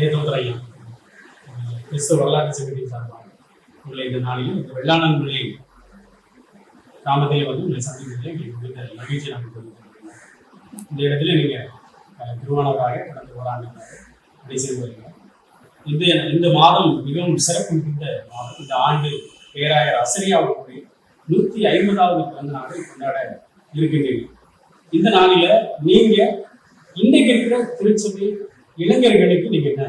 நேதோதர் ஐயா கிறிஸ்தவ வரலாற்று சங்கத்தின் சார்பாக உங்களை இந்த நாளிலும் இந்த வெள்ளாளன்பிள்ளை கிராமத்திலே வந்து உங்களை சந்திப்பதில் எங்களுக்கு மிகுந்த மகிழ்ச்சி நாங்கள் தெரிவித்துள்ளோம் இந்த இடத்துல நீங்கள் திருமணவராக கடந்த ஓராண்டாக அடை செய்து வருகிறோம் இந்த இந்த மாதம் மிகவும் சிறப்பு மிகுந்த மாதம். இந்த ஆண்டு பேராயர் அசரியாவுடைய நூற்றி ஐம்பதாவது பிறந்த நாளை கொண்டாட இருக்கின்றீர்கள் இந்த நாளில் நீங்க இன்னைக்கு இருக்கிற திருச்சபை இளைஞர்களுக்கு நீங்க என்ன?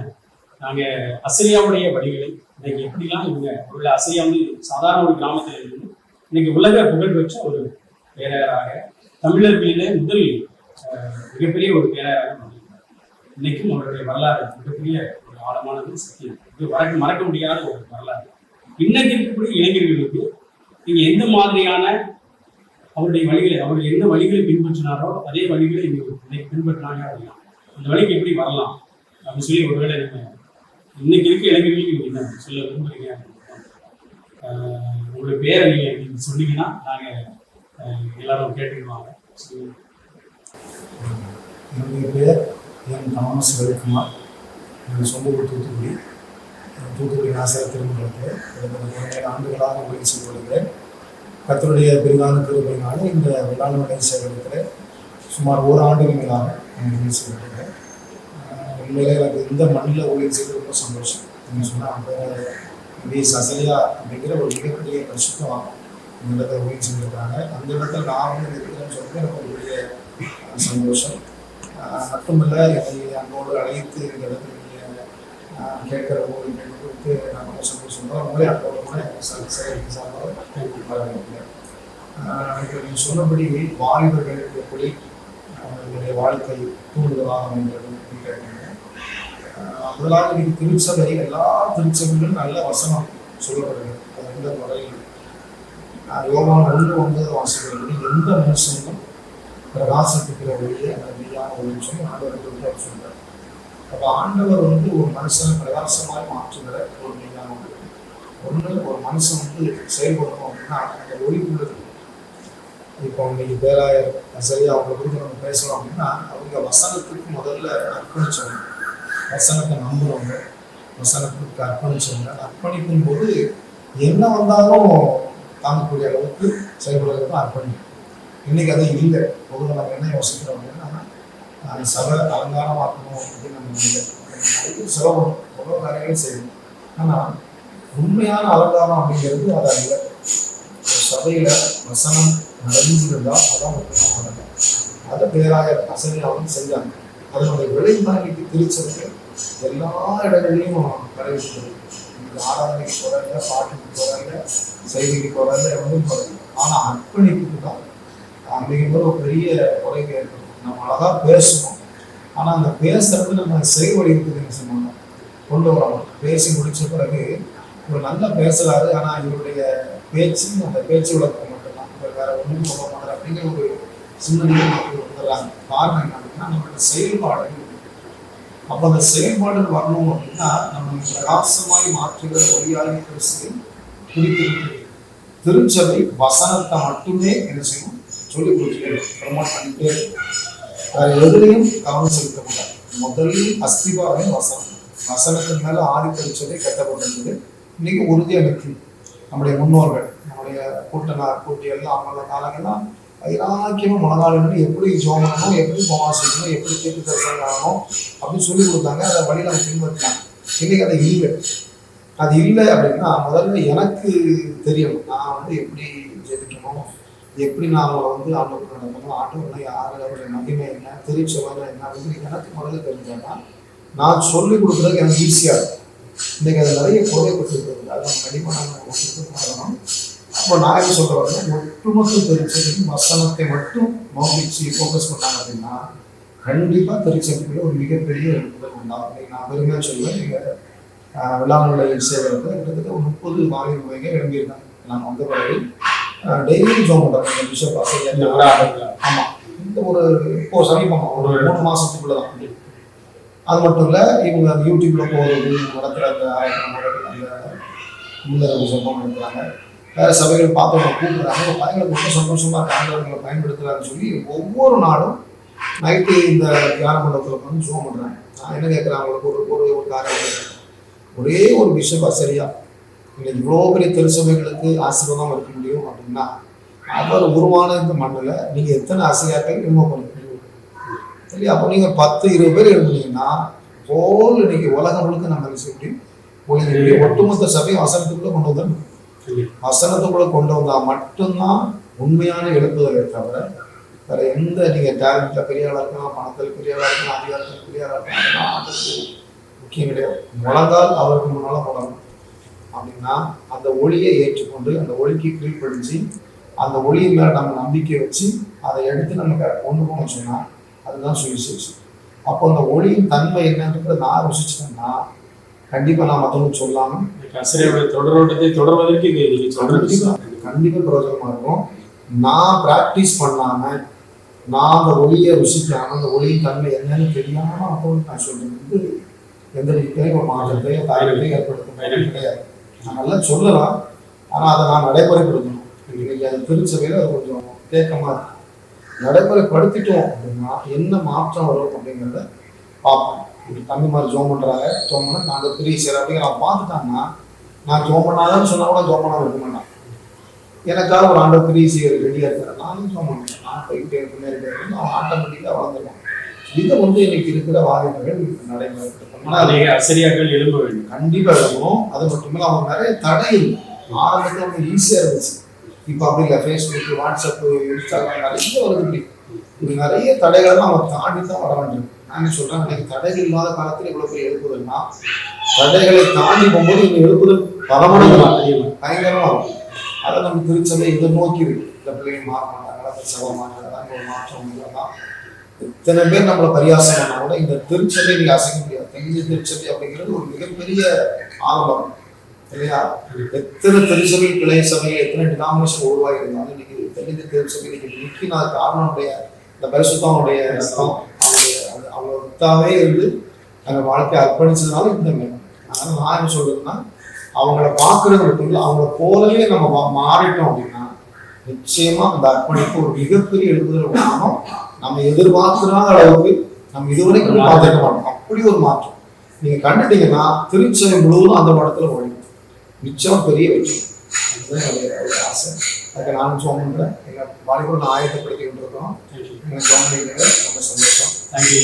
நாங்க அசரியாவுடைய வழிகளை இன்னைக்கு எப்படிலாம் இவங்க உள்ள அசரியா வந்து சாதாரண ஒரு கிராமத்தில் இருந்து இன்னைக்கு உலக புகழ்பெற்ற ஒரு பேராயராக தமிழர்களிலே முதல் மிகப்பெரிய ஒரு பேராயராக இன்னைக்கும் அவருடைய வரலாறு மிகப்பெரிய ஒரு ஆழமானது சத்தியம். இது மறக்க மறக்க முடியாத ஒரு வரலாறு. இன்னைக்கு இருக்கக்கூடிய இளைஞர்களுக்கு நீங்க எந்த மாதிரியான அவருடைய வழிகளை அவர் எந்த வழிகளை பின்பற்றினாரோ அதே வழிகளை இன்னைக்கு பின்பற்றினாங்க அப்படின்னா அந்த வழிக்கு எப்படி வரலாம்? அப்படின்னு சொல்லி ஒருவேளை நீங்க இன்னைக்கு இருக்க இளைஞர்களுக்கு நீங்க என்ன சொல்ல விரும்புறீங்க உங்களுடைய பேரை நீங்க நீங்க சொன்னீங்கன்னா நாங்க எல்லாரும் கேட்டுக்குவாங்க. என்னுடைய பேர் என் தாமஸ் ரவிக்குமார் எனது சொந்த ஊர் தூத்துக்குடி. தூத்துக்குடி நாசர் திருமணத்தில் கடந்த பதினேழு ஆண்டுகளாக உதவி செய்து வருகிறேன் கத்தருடைய பெரிதான கிருபையினால இந்த வெள்ளாண்மலை சேகரத்தில் சுமார் ஒரு ஆண்டுகள் மேலாக நான் உதவி செய்து உண்மையில எனக்கு இந்த மண்ணில் ஊழியர் செய்து ரொம்ப சந்தோஷம். நீங்கள் சொன்னால் அந்த சசலியா அப்படிங்கிற ஒரு மிகப்பெரிய பரிசுத்தம் இந்த இடத்துல ஊழியர் செஞ்சுருக்காங்க. அந்த இடத்துல நான் வந்து இருக்கிறேன்னு சொல்லிட்டு எனக்கு ஒரு பெரிய சந்தோஷம். ஆஹ் மட்டுமல்ல என்னை அன்போடு அழைத்து இந்த இடத்துல நீங்கள் கேட்குற கேட்கிற கொடுத்து நான் ரொம்ப சந்தோஷம். தான் உங்களே அன்போடு கூட எனக்கு சார்பாக இப்போ நீங்கள் சொன்னபடி வாலிபர்கள் எப்படி அவர்களுடைய வாழ்க்கை தூண்டுதலாக அமைந்தது அப்படின்னு கேட்டீங்க முதலாவது இன்னைக்கு திருச்சபை எல்லா திருச்சபைகளும் நல்ல வசனம் சொல்லப்படுகிறது. அது எந்த முறையில் ஆஹ் ஒன்று ஒன்பது வாசிக்கிறது எந்த மனுஷனும் பிரகாசிக்கிற ஒளியே அந்த மெய்யான ஒளின்னு சொல்லி ஆண்டவர் வந்து சொல்றார். அப்போ ஆண்டவர் வந்து ஒரு மனுஷனை பிரகாசமாய் மாற்றுகிற ஒரு மெய்யான ஒளி. ஒன்று ஒரு மனுஷன் வந்து செயல்படணும் அப்படின்னா அந்த ஒளிக்குள்ளது இப்போ இன்னைக்கு பேராயர் சரியா அவங்க குறித்து நம்ம பேசணும் அப்படின்னா அவங்க வசனத்துக்கு முதல்ல அர்ப்பணிச்சவங்க வசனத்தை நம்புறவங்க வசனத்துக்கு அர்ப்பணிச்சவங்க அர்ப்பணிக்கும் போது என்ன வந்தாலும் தாங்கக்கூடிய அளவுக்கு செயல்படுறதுக்கு அர்ப்பணிக்கும். இன்னைக்கு அது இல்லை. பொதுவாக நம்ம என்ன யோசிக்கிறோம் அப்படின்னா நான் சபை அலங்காரமாக்கணும் அப்படின்னு நம்ம நினைக்கிறோம். செலவணும் எவ்வளோ காரியங்களும் செய்யணும். ஆனால் உண்மையான அலங்காரம் அப்படிங்கிறது அது அல்ல. சபையில் வசனம் நடந்திருந்தா அதான் உண்மையான அலங்காரம். அதை பேராக அசனியாவும் செஞ்சாங்க அதனுடைய விளைவுதான் இன்னைக்கு எல்லா இடங்கள்லையும் கடைபிடிக்கிறது இன்னைக்கு ஆராதனைக்கு போறாங்க பாட்டுக்கு போறாங்க செய்திக்கு போறாங்க எவ்வளவு போறாங்க ஆனா அர்ப்பணிப்புக்கு தான். அப்படிங்கும்போது ஒரு பெரிய குறைவு ஏற்படும். நம்ம அழகா பேசணும் ஆனா அந்த பேசுறது நம்ம செயல்வடிவத்துக்கு சொன்னோம் கொண்டு வரணும் பேசி முடிச்ச பிறகு ஒரு நல்லா பேசுறாரு. ஆனா இவருடைய பேச்சு அந்த பேச்சு விளக்கம் மட்டும்தான். இவர் வேற ஒன்றும் போக மாட்டார். அப்படிங்கிற ஒரு சிந்தனையை வர்றாங்க காரணம் என்ன அப்படின்னா நம்மளோட செயல்பாடு. அப்போ அந்த செயல்பாடு வரணும் அப்படின்னா நம்ம பிரகாசமாய் மாற்றுகிற ஒளியாகி கிறிஸ்து குறிப்பிட்டு திருச்சபை வசனத்தை மட்டுமே என்ன செய்யும்? சொல்லிக் கொடுத்துட்டு ப்ரமோட் பண்ணிட்டே வேற எதுலையும் கவனம் செலுத்த முடியாது முதலில் அஸ்திபாவே வசனம். வசனத்தின் மேல ஆதி திருச்சபை கட்டப்பட்டிருந்தது இன்னைக்கு உறுதியாக நிற்கும் நம்முடைய முன்னோர்கள் நம்முடைய கூட்டனார் கூட்டியெல்லாம் அவங்கள காலங்கள்லாம் வைராக்கியமா மனதாளர்கள் எப்படி ஜோம் எப்படி உபவாசிக்கணும் எப்படி கேட்டு தரிசனம் ஆகணும் அப்படின்னு சொல்லி கொடுத்தாங்க. அதை வழி நம்ம பின்பற்றினாங்க. இன்னைக்கு அது இல்லை. அது இல்லை அப்படின்னா முதல்ல எனக்கு தெரியணும். நான் வந்து எப்படி ஜெபிக்கணும்? எப்படி நான் அவங்களை வந்து ஆண்டவர் நடக்கணும் ஆண்டவர்னா யார்? அவருடைய மகிமை என்ன? திருச்சபை என்ன அப்படின்னு எனக்கு முதல்ல தெரிஞ்சேன்னா நான் சொல்லி கொடுக்குறதுக்கு எனக்கு ஈஸியாக இருக்கும். இன்னைக்கு அது நிறைய குறைப்பட்டு இருக்கிறது அதை நம்ம கண்டிப்பாக நம்ம ஒத்துட்டு பண்ணணும் அப்போ நான் என்ன சொல்ல வரேன் ஒட்டுமொத்த திருச்சபையும் வசனத்தை மட்டும் மௌபிச்சு ஃபோக்கஸ் பண்ணாங்க அப்படின்னா கண்டிப்பாக திருச்சபையில் ஒரு மிகப்பெரிய எழுப்புதல் உண்டாகும். இன்னைக்கு நான் பெருமையாக சொல்லுவேன் நீங்கள் விழாவுடைய சேவரத்தில் கிட்டத்தட்ட ஒரு முப்பது மாநில முறைங்க எழும்பியிருக்காங்க நான் வந்த பிறகு டெய்லி ஜோம் பண்ணுறாங்க பிஷப் ஆசிரியர் ஒரு? ஆமாம் இந்த ஒரு இப்போ சமீபமா ஒரு மூணு மாசத்துக்குள்ள தான். அது மட்டும் இல்லை இவங்க அந்த யூடியூப்ல போகிறது நடத்துகிற அந்த அந்த முன்னரவு சம்பவம் நடத்துறாங்க வேற சபைகள் பார்த்தவங்க கூப்பிடுறாங்க பயங்களுக்கு ரொம்ப சந்தோஷமா இருக்கு ஆண்டவர்களை சொல்லி ஒவ்வொரு நாளும் நைட்டு இந்த தியான மண்டபத்தில் வந்து ஜோம் பண்ணுறாங்க நான் என்ன கேட்குறேன் அவங்களுக்கு? ஒரு ஒரு ஒரு காரணம். ஒரே ஒரு விஷயம் சரியா? இன்னைக்கு இவ்வளோ பெரிய திருச்சபைகளுக்கு ஆசீர்வாதம் இருக்க முடியும் அப்படின்னா அவர் உருவான இந்த மண்ணில் நீங்கள் எத்தனை ஆசையாக்கள் ரிமூவ் பண்ண முடியும் இல்லையா அப்போ நீங்கள் பத்து இருபது பேர் இருந்தீங்கன்னா ஹோல் இன்னைக்கு உலகம் முழுக்க நம்ம செய்ய முடியும்? ஒட்டுமொத்த சபையும் வசனத்துக்குள்ளே கொண்டு வந்துடணும். வசனத்துக்குள்ள கொண்டு வந்தா மட்டும்தான் உண்மையான எழுப்புதலை தவிர வேற எந்த நீங்க டேலண்ட்ல பெரிய ஆளா இருக்கலாம் பணத்தில் பெரிய ஆளா இருக்கலாம் அதிகாரத்தில் பெரிய ஆளா இருக்கலாம் முக்கியம் கிடையாது. முழங்கால் அவருக்கு முன்னால போடணும் அப்படின்னா அந்த ஒளியை ஏற்றுக்கொண்டு அந்த ஒளிக்கு கீழ்ப்படிஞ்சு அந்த ஒளியின் மேல நம்ம நம்பிக்கை வச்சு அதை எடுத்து நம்ம கொண்டு போகணும் சொன்னா அதுதான் சுவிசேஷம். அப்போ அந்த ஒளியின் தன்மை என்னன்றதை நான் ருசிச்சிட்டேன்னா கண்டிப்பா நான் மற்றவங்களுக்கு சொல்லாம கசிரையோட தொடரோட்டத்தை தொடர்வதற்கு இது நீங்க சொல்றது கண்டிப்பா. கண்டிப்பா பிரயோஜனமா இருக்கும். நான் பிராக்டிஸ் பண்ணாம நான் அந்த ஒளியை ருசிக்காம அந்த ஒளியின் தன்மை என்னன்னு தெரியாம அப்போது நான் சொல்றேன் இது எந்த விதத்தையும் ஒரு மாற்றத்தையும் தாயத்தையும் ஏற்படுத்தும். பயன் கிடையாது. நான் நல்லா சொல்லலாம். ஆனா அதை நான் நடைமுறைப்படுத்தணும். இன்னைக்கு அது திருச்சபையில அது கொஞ்சம் தேக்கமா இருக்கு. நடைமுறைப்படுத்திட்டோம் அப்படின்னா என்ன மாற்றம் வரும் அப்படிங்கிறத பார்ப்போம். இப்படி தம்பி மாதிரி ஜோம் பண்றாங்க ஜோம் பண்ணா நாங்கள் பெரிய சரி அப்படிங்கிற அவன் பார்த்துட்டாங்கன்னா நான் ஜோம் பண்ணாதான்னு சொன்னா கூட ஜோம் பண்ணாம இருக்க மாட்டான். எனக்காக ஒரு ஆண்டு பெரிய செய்யறது ரெடியா இருக்கிறேன் நானும் ஜோம் பண்ணுறேன் நான் போயிட்டே இருக்கு நேரிட்டே அவன் ஆட்டோமேட்டிக்காக வளர்ந்துருவான். இதை வந்து இன்னைக்கு இருக்கிற நடைமுறைப்படுத்தணும் அநேக அசரியாக்கள் எழும்ப வேண்டும் கண்டிப்பா இருக்கணும் அது மட்டும் இல்ல அவங்க நிறைய தடை இருக்கு. ஆரம்பத்துல அவங்க ஈஸியா இருந்துச்சு. இப்போ அப்படி இல்லை. ஃபேஸ்புக் வாட்ஸ்அப் இன்ஸ்டாகிராம் நிறைய வருது இப்படி இப்படி நிறைய தடைகள் அவங்க தாண்டி தான் வர வேண்டும் நான் சொல்றேன் தடைகள் இல்லாத காலத்தில் இவ்வளவு பெரிய எழுப்புதல்னா தடைகளை தாண்டி போகும்போது இந்த எழுப்புதல் பல பயங்கரமா இருக்கும் அதை நம்ம திருச்சபை இதை நோக்கி இருக்கு இந்த பிள்ளைங்க மாற மாட்டாங்களா சபை ஒரு மாற்றம் இல்லைதான் இத்தனை பேர் நம்மளை பரியாசம் பண்ணா கூட இந்த திருச்சபை நீங்க அசைக்க முடியாது. தெளிஞ்ச திருச்சபை அப்படிங்கிறது ஒரு மிகப்பெரிய ஆரம்பம். இல்லையா? எத்தனை திருச்சபை கிளை சபை எத்தனை டினாமினேஷன் உருவாகி இருந்தாலும் இன்னைக்கு தெளிந்த திருச்சபை இன்னைக்கு காரணம் உடைய இந்த பரிசுத்தம் ரத்தம் அவங்களுடைய வித்தாவே இருந்து அந்த வாழ்க்கையை அர்ப்பணிச்சதுனால இந்த மேலும் அதனால நான் என்ன சொல்றேன்னா அவங்கள பார்க்கறது மட்டும் அவங்கள போலவே நம்ம மாறிட்டோம் அப்படின்னா நிச்சயமா அந்த அர்ப்பணிப்பு ஒரு மிகப்பெரிய எழுப்புதல் உண்டாகும் நம்ம எதிர்பார்க்காத அளவுக்கு நம்ம இதுவரைக்கும் பார்த்துக்க மாட்டோம். அப்படி ஒரு மாற்றம். நீங்க கண்டுட்டீங்கன்னா திருச்சபை முழுவதும் அந்த படத்துல ஓடிடும் நிச்சயம் பெரிய வெற்றி. அதுதான் என்னுடைய ஒரு ஆசை. அதுக்கு நானும் ஜோம் எங்கள் எங்க நான் ஆயத்தப்படுத்திக்கிட்டு இருக்கிறோம் எங்கள் கவர்மெண்ட் ரொம்ப சந்தோஷம். தேங்க்யூ